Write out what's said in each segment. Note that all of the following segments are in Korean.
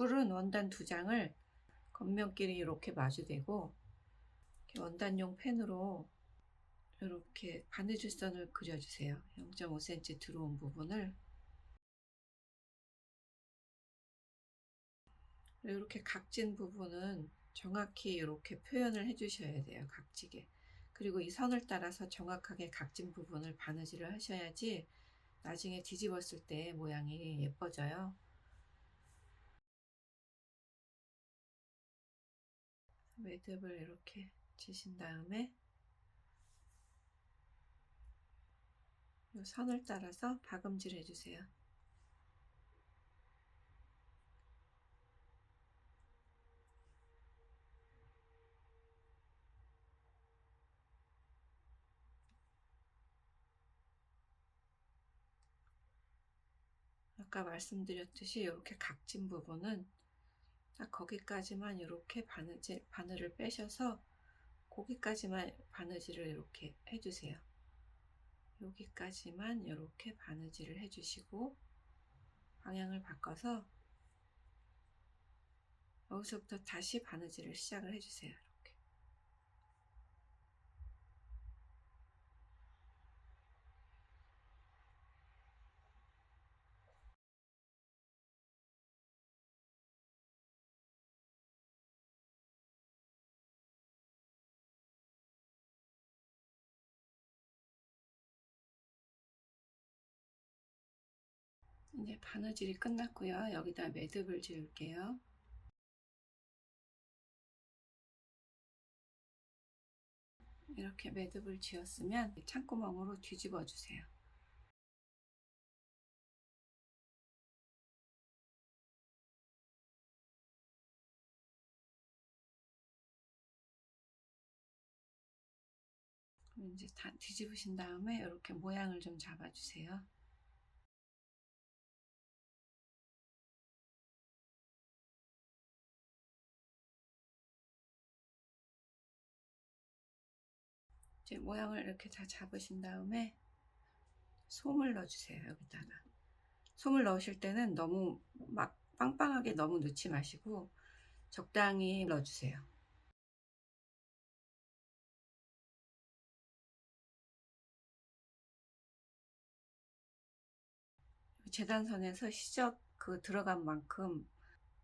뿔은 원단 두 장을 겉면끼리 이렇게 마주대고 이렇게 원단용 펜으로 이렇게 바느질선을 그려주세요. 0.5cm 들어온 부분을 이렇게 각진 부분은 정확히 이렇게 표현을 해주셔야 돼요. 각지게. 그리고 이 선을 따라서 정확하게 각진 부분을 바느질을 하셔야지 나중에 뒤집었을 때 모양이 예뻐져요. 매듭을 이렇게 치신 다음에 이 선을 따라서 박음질 해주세요. 아까 말씀드렸듯이 이렇게 각진 부분은 딱 거기까지만 이렇게 바느질, 바늘을 빼셔서 거기까지만 바느질을 이렇게 해주세요. 여기까지만 이렇게 바느질을 해주시고 방향을 바꿔서 여기서부터 다시 바느질을 시작을 해주세요. 이제 바느질이 끝났고요. 여기다 매듭을 지을게요. 이렇게 매듭을 지었으면 창구멍으로 뒤집어 주세요. 그럼 이제 다 뒤집으신 다음에 이렇게 모양을 좀 잡아주세요. 이제 모양을 이렇게 다 잡으신 다음에 솜을 넣어주세요 여기다가. 솜을 넣으실 때는 너무 막 빵빵하게 너무 넣지 마시고 적당히 넣어주세요. 재단선에서 시접 그 들어간 만큼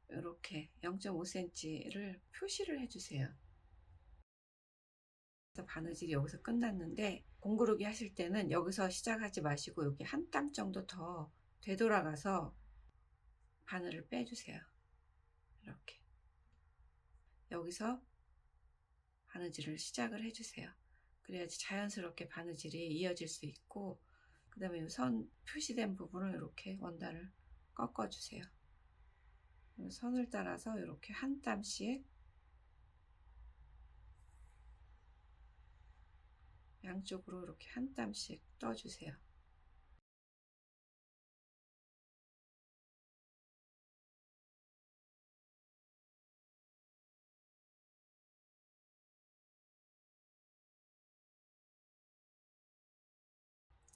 이렇게 0.5cm를 표시를 해주세요 바느질이 여기서 끝났는데 공구르기 하실 때는 여기서 시작하지 마시고 여기 한 땀 정도 더 되돌아가서 바늘을 빼주세요. 이렇게 여기서 바느질을 시작을 해주세요. 그래야지 자연스럽게 바느질이 이어질 수 있고 그 다음에 선 표시된 부분을 이렇게 원단을 꺾어주세요. 선을 따라서 이렇게 한 땀씩 양쪽으로 이렇게 한 땀씩 떠주세요.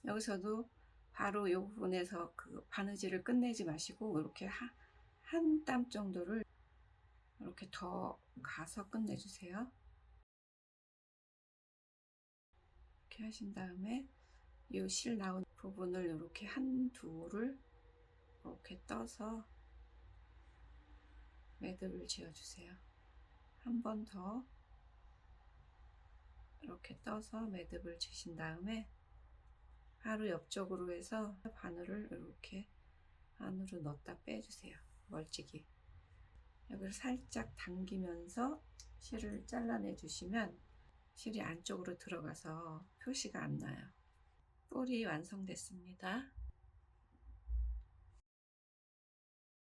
여기서도 바로 이 부분에서 그 바느질을 끝내지 마시고 이렇게 한 땀 정도를 이렇게 더 가서 끝내주세요. 이렇게 하신 다음에 이 실 나온 부분을 이렇게 한 두를 이렇게 떠서 매듭을 지어주세요. 한 번 더 이렇게 떠서 매듭을 지신 다음에 바로 옆쪽으로 해서 바늘을 이렇게 안으로 넣었다 빼주세요. 멀찍이. 여기를 살짝 당기면서 실을 잘라내 주시면 실이 안쪽으로 들어가서 표시가 안 나요. 뿔이 완성됐습니다.